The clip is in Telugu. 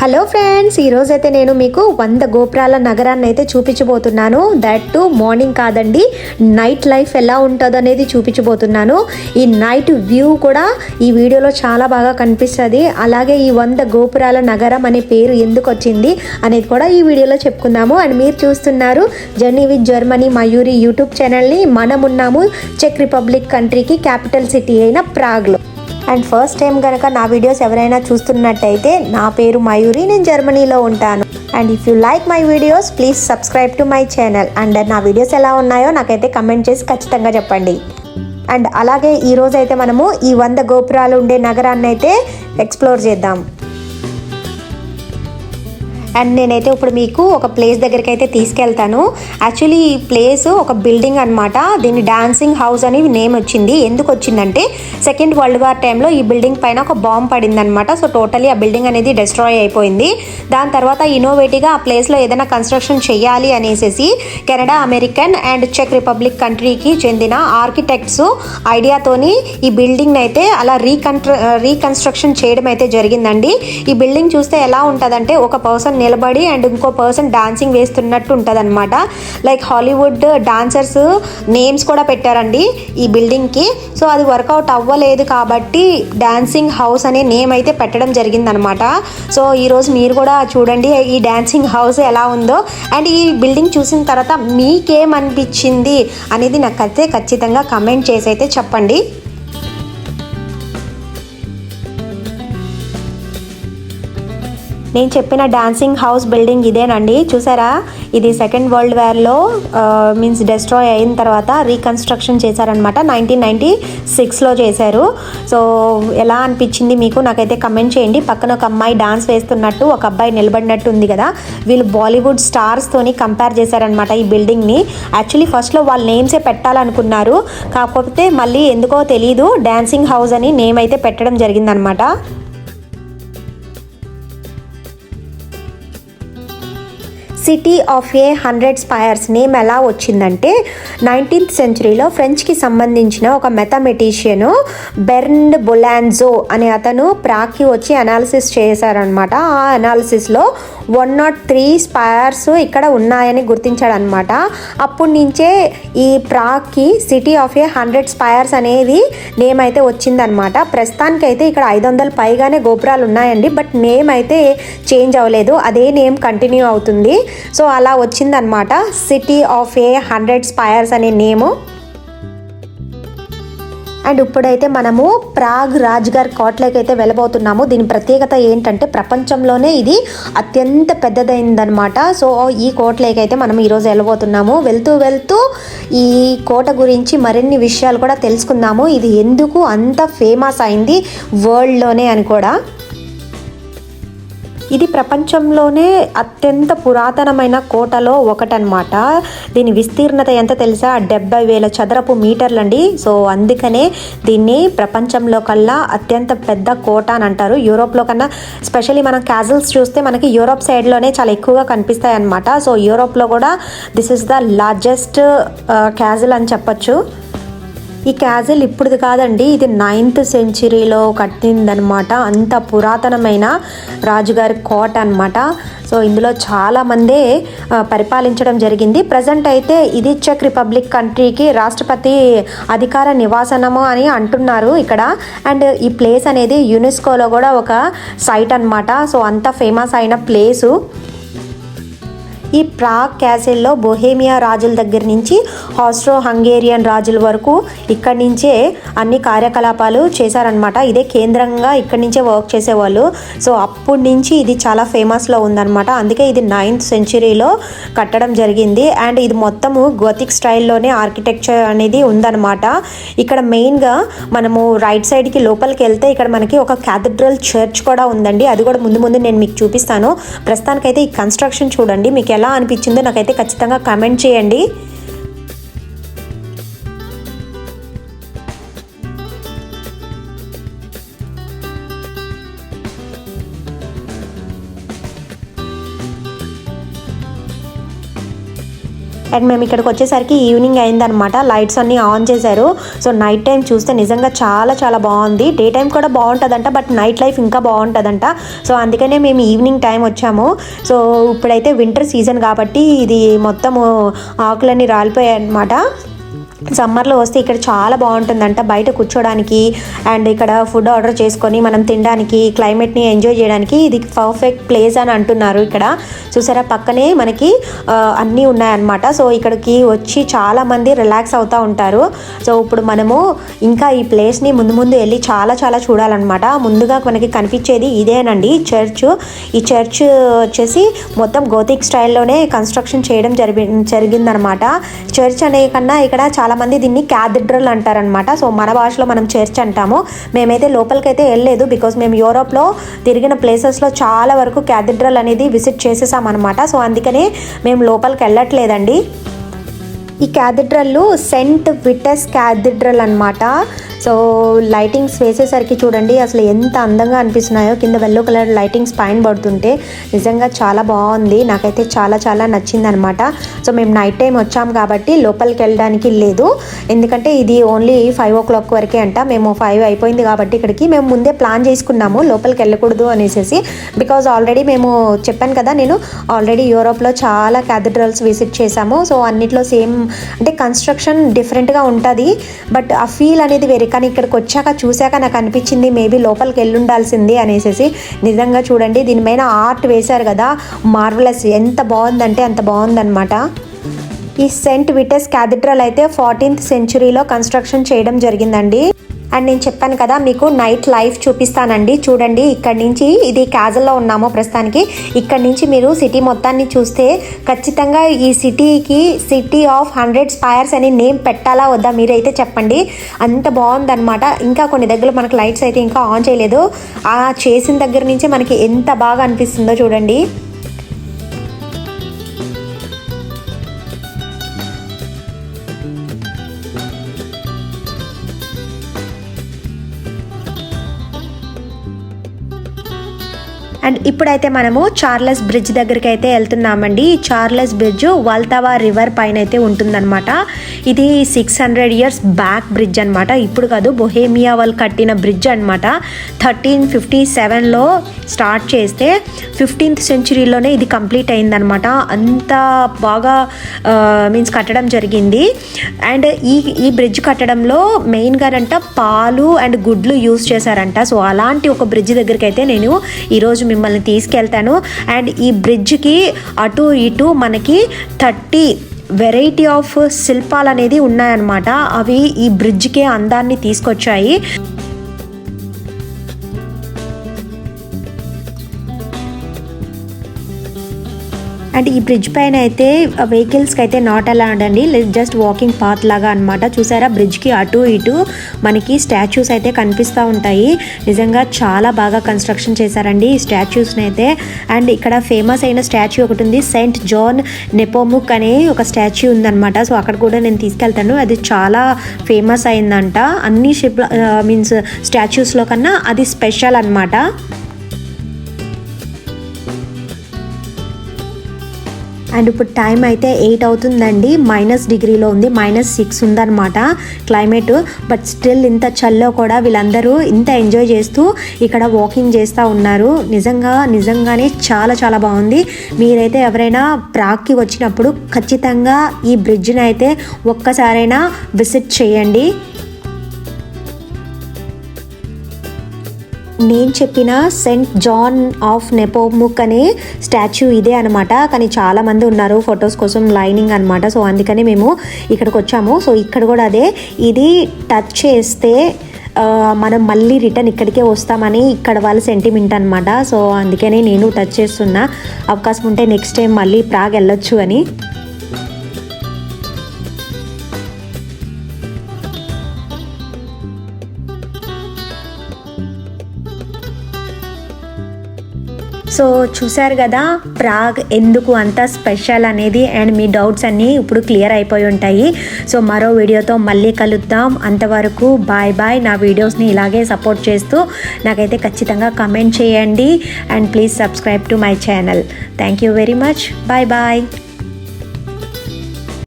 హలో ఫ్రెండ్స్ ఈరోజు అయితే నేను మీకు వంద గోపురాల నగరాన్ని అయితే చూపించబోతున్నాను. దట్ టు మార్నింగ్ కాదండి. నైట్ లైఫ్ ఎలా ఉంటుందో అనేది చూపించబోతున్నాను. ఈ నైట్ వ్యూ కూడా ఈ వీడియోలో చాలా బాగా కనిపిస్తుంది. అలాగే ఈ వంద గోపురాల నగరం అనే పేరు ఎందుకు వచ్చింది అనేది కూడా ఈ వీడియోలో చెప్పుకుందాము. అండ్ మీరు చూస్తున్నారు journey with Germany Mayuri YouTube ఛానల్ని మనం ఉన్నాము చెక్ రిపబ్లిక్ కంట్రీకి క్యాపిటల్ సిటీ అయిన ప్రాగ్లో అండ్ ఫస్ట్ టైం కనుక నా వీడియోస్ ఎవరైనా చూస్తున్నట్టయితే నా పేరు మయూరి నేను జర్మనీలో ఉంటాను. And if you like my videos please subscribe to my channel and నా వీడియోస్ ఎలా ఉన్నాయో నాకైతే కమెంట్ చేసి ఖచ్చితంగా చెప్పండి. అండ్ అలాగే ఈరోజైతే మనము ఈ వంద గోపురాలు ఉండే నగరాన్ని అయితే ఎక్స్ప్లోర్ చేద్దాం. అండ్ నేనైతే ఇప్పుడు మీకు ఒక ప్లేస్ దగ్గరికి అయితే తీసుకెళ్తాను. యాక్చువల్లీ ఈ ప్లేస్ ఒక బిల్డింగ్ అనమాట దీన్ని డాన్సింగ్ హౌస్ అని నేమ్ వచ్చింది. ఎందుకు వచ్చిందంటే సెకండ్ వరల్డ్ వార్ టైంలో ఈ బిల్డింగ్ పైన ఒక బాంబ్ పడింది అనమాట సో టోటలీ ఆ బిల్డింగ్ అనేది డిస్ట్రాయ్ అయిపోయింది. దాని తర్వాత ఇన్నోవేటివ్గా ఆ ప్లేస్లో ఏదైనా కన్స్ట్రక్షన్ చేయాలి అనేసి కెనడా అమెరికన్ అండ్ చెక్ రిపబ్లిక్ కంట్రీకి చెందిన ఆర్కిటెక్ట్స్ ఐడియాతోని ఈ బిల్డింగ్ అయితే అలా రీకన్స్ట్ర రీకన్స్ట్రక్షన్ చేయడం అయితే జరిగిందండి. ఈ బిల్డింగ్ చూస్తే ఎలా ఉంటుందంటే ఒక పర్సన్ నిలబడి అండ్ ఇంకో పర్సన్ డాన్సింగ్ వేస్తున్నట్టు ఉంటుంది అనమాట లైక్ హాలీవుడ్ డాన్సర్స్ నేమ్స్ కూడా పెట్టారండి ఈ బిల్డింగ్కి సో అది వర్కౌట్ అవ్వలేదు కాబట్టి డాన్సింగ్ హౌస్ అనే నేమ్ అయితే పెట్టడం జరిగిందనమాట సో ఈరోజు మీరు కూడా చూడండి ఈ డాన్సింగ్ హౌస్ ఎలా ఉందో. అండ్ ఈ బిల్డింగ్ చూసిన తర్వాత మీకేమనిపించింది అనేది నాకైతే ఖచ్చితంగా కమెంట్ చేసి అయితే చెప్పండి. నేను చెప్పిన డాన్సింగ్ హౌస్ బిల్డింగ్ ఇదేనండి. చూసారా? ఇది సెకండ్ వరల్డ్ వార్లో మీన్స్ డెస్ట్రాయ్ అయిన తర్వాత రీకన్స్ట్రక్షన్ చేశారనమాట నైన్టీన్ నైంటీ సిక్స్లో చేశారు. సో ఎలా అనిపించింది మీకు? నాకైతే కమెంట్ చేయండి. పక్కన ఒక అమ్మాయి డాన్స్ వేస్తున్నట్టు ఒక అబ్బాయి నిలబడినట్టు ఉంది కదా. వీళ్ళు బాలీవుడ్ స్టార్స్తోని కంపేర్ చేశారనమాట ఈ బిల్డింగ్ని యాక్చువల్లీ ఫస్ట్లో వాళ్ళ నేమ్సే పెట్టాలనుకున్నారు. కాకపోతే మళ్ళీ ఎందుకో తెలియదు డాన్సింగ్ హౌస్ అని నేమ్ అయితే పెట్టడం జరిగిందనమాట city of a hundred spires name ఎలా వచ్చిందంటే నైన్టీన్త్ సెంచరీలో ఫ్రెంచ్కి సంబంధించిన ఒక మెథమెటీషియను బెర్న్ బొలాన్జో అనే అతను ప్రాక్కి వచ్చి అనాలిసిస్ చేశారనమాట ఆ అనాలిసిస్లో వన్ నాట్ త్రీ స్పైర్స్ ఇక్కడ ఉన్నాయని గుర్తించాడనమాట అప్పటి నుంచే ఈ ప్రాక్కి city of a hundred spires అనేది నేమ్ అయితే వచ్చిందనమాట ప్రస్తుతానికి అయితే ఇక్కడ ఐదు వందల పైగానే గోపురాలు ఉన్నాయండి బట్ నేమ్ అయితే చేంజ్ అవ్వలేదు. అదే నేమ్ కంటిన్యూ అవుతుంది. సో అలా వచ్చిందనమాట city of a hundred spires అనే నేము అండ్ ఇప్పుడైతే మనము ప్రాగ్ రాజ్గార్ కోట్లోకి అయితే వెళ్ళబోతున్నాము. దీని ప్రత్యేకత ఏంటంటే ప్రపంచంలోనే ఇది అత్యంత పెద్దదైందనమాట సో ఈ కోట్లకి అయితే మనం ఈరోజు వెళ్ళబోతున్నాము. వెళ్తూ వెళ్తూ ఈ కోట గురించి మరిన్ని విషయాలు కూడా తెలుసుకుందాము. ఇది ఎందుకు అంత ఫేమస్ అయింది వరల్డ్లోనే అని కూడా. ఇది ప్రపంచంలోనే అత్యంత పురాతనమైన కోటలో ఒకటనమాట దీని విస్తీర్ణత ఎంత తెలుసా? డెబ్బై వేల చదరపు మీటర్లండి. సో అందుకనే దీన్ని ప్రపంచంలో కల్లా అత్యంత పెద్ద కోట అని అంటారు. యూరోప్లో కన్నా స్పెషల్లీ మనం క్యాజల్స్ చూస్తే మనకి యూరోప్ సైడ్లోనే చాలా ఎక్కువగా కనిపిస్తాయి అనమాట సో యూరోప్లో కూడా this is the largest castle అని చెప్పచ్చు. ఈ క్యాజిల్ ఇప్పుడుది కాదండి ఇది నైన్త్ సెంచరీలో కట్టిందనమాట అంత పురాతనమైన రాజుగారి కోట అనమాట సో ఇందులో చాలామందే పరిపాలించడం జరిగింది. ప్రజెంట్ అయితే ఇది చెక్ రిపబ్లిక్ కంట్రీకి రాష్ట్రపతి అధికార నివాసనము అని అంటున్నారు ఇక్కడ. అండ్ ఈ ప్లేస్ అనేది యునెస్కోలో కూడా ఒక సైట్ అనమాట సో అంత ఫేమస్ అయిన ప్లేసు. ఈ ప్రాగ్ క్యాసిల్లో బొహేమియా రాజుల దగ్గర నుంచి హాస్ట్రో హంగేరియన్ రాజుల వరకు ఇక్కడి నుంచే అన్ని కార్యకలాపాలు చేశారనమాట ఇదే కేంద్రంగా ఇక్కడి నుంచే వర్క్ చేసేవాళ్ళు. సో అప్పటి నుంచి ఇది చాలా ఫేమస్లో ఉందన్నమాట. అందుకే ఇది నైన్త్ సెంచరీలో కట్టడం జరిగింది. అండ్ ఇది మొత్తము గోతిక్ స్టైల్లోనే ఆర్కిటెక్చర్ అనేది ఉందన్నమాట. ఇక్కడ మెయిన్గా మనము రైట్ సైడ్కి లోపలికి వెళ్తే ఇక్కడ మనకి ఒక క్యాథడ్రల్ చర్చ్ కూడా ఉందండి. అది కూడా ముందు ముందు నేను మీకు చూపిస్తాను. ప్రస్తుతానికైతే ఈ కన్స్ట్రక్షన్ చూడండి. మీకు ఎలా అనిపించిందో నాకైతే ఖచ్చితంగా కమెంట్ చేయండి. అండ్ మేము ఇక్కడికి వచ్చేసరికి ఈవినింగ్ అయిందనమాట లైట్స్ అన్నీ ఆన్ చేశారు. సో నైట్ టైం చూస్తే నిజంగా చాలా చాలా బాగుంది. డే టైం కూడా బాగుంటుందంట బట్ నైట్ లైఫ్ ఇంకా బాగుంటుందంట. సో అందుకనే మేము ఈవినింగ్ టైం వచ్చాము. సో ఇప్పుడైతే వింటర్ సీజన్ కాబట్టి ఇది మొత్తము ఆకులన్నీ రాలిపోయాయి అనమాట సమ్మర్లో వస్తే ఇక్కడ చాలా బాగుంటుందంట. బయట కూర్చోడానికి అండ్ ఇక్కడ ఫుడ్ ఆర్డర్ చేసుకొని మనం తినడానికి క్లైమేట్ని ఎంజాయ్ చేయడానికి ఇది పర్ఫెక్ట్ ప్లేస్ అని అంటున్నారు ఇక్కడ. చూసారా? పక్కనే మనకి అన్నీ ఉన్నాయన్నమాట. సో ఇక్కడికి వచ్చి చాలామంది రిలాక్స్ అవుతూ ఉంటారు. సో ఇప్పుడు మనము ఇంకా ఈ ప్లేస్ని ముందు ముందు వెళ్ళి చాలా చాలా చూడాలన్నమాట. ముందుగా మనకి కనిపించేది ఇదేనండి చర్చ్. ఈ చర్చ్ వచ్చేసి మొత్తం గోతిక్ స్టైల్లోనే కన్స్ట్రక్షన్ చేయడం జరిగి జరిగిందనమాట చర్చ్ అనే కన్నా ఇక్కడ చాలా చాలామంది దీన్ని క్యాథిడ్రల్ అంటారనమాట సో మన భాషలో మనం చర్చ్ అంటాము. మేమైతే లోపలికైతే వెళ్ళలేదు బికాస్ మేము యూరోప్లో తిరిగిన ప్లేసెస్లో చాలా వరకు క్యాథిడ్రల్ అనేది విజిట్ చేసేసామన్నమాట. సో అందుకనే మేము లోపలికి వెళ్ళట్లేదండి. ఈ క్యాథిడ్రల్ సెంట్ విటస్ క్యాథిడ్రల్ అనమాట సో లైటింగ్స్ వేసేసరికి చూడండి అసలు ఎంత అందంగా అనిపిస్తున్నాయో. కింద వెల్లో కలర్ లైటింగ్స్ పైన పడుతుంటే నిజంగా చాలా బాగుంది. నాకైతే చాలా చాలా నచ్చింది అనమాట సో మేము నైట్ టైం వచ్చాం కాబట్టి లోపలికి వెళ్ళడానికి లేదు. ఎందుకంటే ఇది ఓన్లీ ఫైవ్ ఓ క్లాక్ వరకే అంట. మేము ఫైవ్ అయిపోయింది కాబట్టి ఇక్కడికి. మేము ముందే ప్లాన్ చేసుకున్నాము లోపలికి వెళ్ళకూడదు అనేసి బికాజ్ ఆల్రెడీ మేము చెప్పాను కదా నేను ఆల్రెడీ యూరోప్లో చాలా క్యాథిడ్రల్స్ విజిట్ చేశాము. సో అన్నిట్లో సేమ్ అంటే కన్స్ట్రక్షన్ డిఫరెంట్గా ఉంటుంది బట్ ఆ ఫీల్ అనేది వేరే. కానీ ఇక్కడికి వచ్చాక చూశాక నాకు అనిపించింది మేబీ లోపలికి వెళ్ళుండాల్సింది అనేసి నిజంగా చూడండి దీనిపైన ఆర్ట్ వేశారు కదా మార్వలస్ ఎంత బాగుందంటే అంత బాగుందన్నమాట. ఈ సెంట్ విటస్ క్యాథిడ్రల్ అయితే ఫార్టీన్త్ సెంచురీలో కన్స్ట్రక్షన్ చేయడం జరిగిందండి. అండ్ నేను చెప్పాను కదా మీకు నైట్ లైఫ్ చూపిస్తానండి. చూడండి ఇక్కడ నుంచి ఇది క్యాజల్లో ఉన్నాము ప్రస్తుతానికి. ఇక్కడ నుంచి మీరు సిటీ మొత్తాన్ని చూస్తే ఖచ్చితంగా ఈ సిటీకి సిటీ ఆఫ్ హండ్రెడ్ స్పైర్స్ అని నేమ్ పెట్టాలా వద్దా మీరైతే చెప్పండి. అంత బాగుందనమాట ఇంకా కొన్ని దగ్గర మనకు లైట్స్ అయితే ఇంకా ఆన్ చేయలేదు. ఆ చేసిన దగ్గర నుంచి మనకి ఎంత బాగా అనిపిస్తుందో చూడండి. అండ్ ఇప్పుడైతే మనము చార్లెస్ బ్రిడ్జ్ దగ్గరికి అయితే వెళ్తున్నామండి చార్లెస్ బ్రిడ్జ్ వాల్తవా రివర్ పైన అయితే ఉంటుందన్నమాట. ఇది six hundred years back bridge అనమాట ఇప్పుడు కాదు బొహేమియా వాళ్ళు కట్టిన బ్రిడ్జ్ అనమాట థర్టీన్ ఫిఫ్టీ సెవెన్లో స్టార్ట్ చేస్తే ఫిఫ్టీన్త్ సెంచురీలోనే ఇది కంప్లీట్ అయిందనమాట అంత బాగా మీన్స్ కట్టడం జరిగింది. అండ్ ఈ ఈ బ్రిడ్జ్ కట్టడంలో మెయిన్గా అంట పాలు అండ్ గుడ్లు యూస్ చేశారంట. సో అలాంటి ఒక బ్రిడ్జ్ దగ్గరికి అయితే నేను ఈరోజు మిమ్మల్ని తీసుకెళ్తాను. అండ్ ఈ బ్రిడ్జ్కి అటు ఇటు మనకి థర్టీ వెరైటీ ఆఫ్ శిల్పాలు అనేది ఉన్నాయన్నమాట. అవి ఈ బ్రిడ్జ్కే అందాన్ని తీసుకొచ్చాయి. అండ్ ఈ బ్రిడ్జ్ పైన అయితే వెహికల్స్కి అయితే నాట్ అలౌడ్ అండి. జస్ట్ వాకింగ్ పాత్ లాగా అనమాట చూసారా? బ్రిడ్జ్కి అటు ఇటు మనకి స్టాచ్యూస్ అయితే కనిపిస్తూ ఉంటాయి. నిజంగా చాలా బాగా కన్స్ట్రక్షన్ చేశారండి ఈ స్టాచ్యూస్ని అయితే. అండ్ ఇక్కడ ఫేమస్ అయిన స్టాచ్యూ ఒకటి ఉంది. సెయింట్ జాన్ నెపోముక్ అనే ఒక స్టాచ్యూ ఉందన్నమాట. సో అక్కడ కూడా నేను తీసుకెళ్తాను. అది చాలా ఫేమస్ అయిందంట. అన్ని షిప్ మీన్స్ స్టాచ్యూస్లో కన్నా అది స్పెషల్ అన్నమాట. అండ్ ఇప్పుడు టైం అయితే ఎయిట్ అవుతుందండి. మైనస్ డిగ్రీలో ఉంది. మైనస్ సిక్స్ ఉందన్నమాట క్లైమేట్. బట్ స్టిల్ ఇంత చల్లో కూడా వీళ్ళందరూ ఇంత ఎంజాయ్ చేస్తూ ఇక్కడ వాకింగ్ చేస్తూ ఉన్నారు. నిజంగా నిజంగానే చాలా చాలా బాగుంది. మీరైతే ఎవరైనా ప్రాగ్కి వచ్చినప్పుడు ఖచ్చితంగా ఈ బ్రిడ్జ్ని అయితే ఒక్కసారైనా విజిట్ చేయండి. నేను చెప్పిన సెంట్ జాన్ ఆఫ్ నెపోముక్ అనే స్టాచ్యూ ఇదే అనమాట కానీ చాలామంది ఉన్నారు ఫొటోస్ కోసం లైనింగ్ అనమాట సో అందుకనే మేము ఇక్కడికి వచ్చాము. సో ఇక్కడ కూడా అదే ఇది టచ్ చేస్తే మనం మళ్ళీ రిటర్న్ ఇక్కడికే వస్తామని ఇక్కడ వాళ్ళ సెంటిమెంట్ అనమాట సో అందుకనే నేను టచ్ చేస్తున్నా అవకాశం ఉంటే నెక్స్ట్ టైం మళ్ళీ ప్రాగ్ వెళ్ళొచ్చు అని. సో చూశారు కదా ప్రాగ్ ఎందుకు అంత స్పెషల్ అనేది అండ్ మీ డౌట్స్ అన్నీ ఇప్పుడు క్లియర్ అయిపోయి ఉంటాయి. సో మరో వీడియోతో మళ్ళీ కలుద్దాం. అంతవరకు బాయ్ బాయ్. నా వీడియోస్ని ఇలాగే సపోర్ట్ చేస్తూ నాకైతే ఖచ్చితంగా కమెంట్ చేయండి. And please subscribe to my channel. Thank you very much. Bye bye.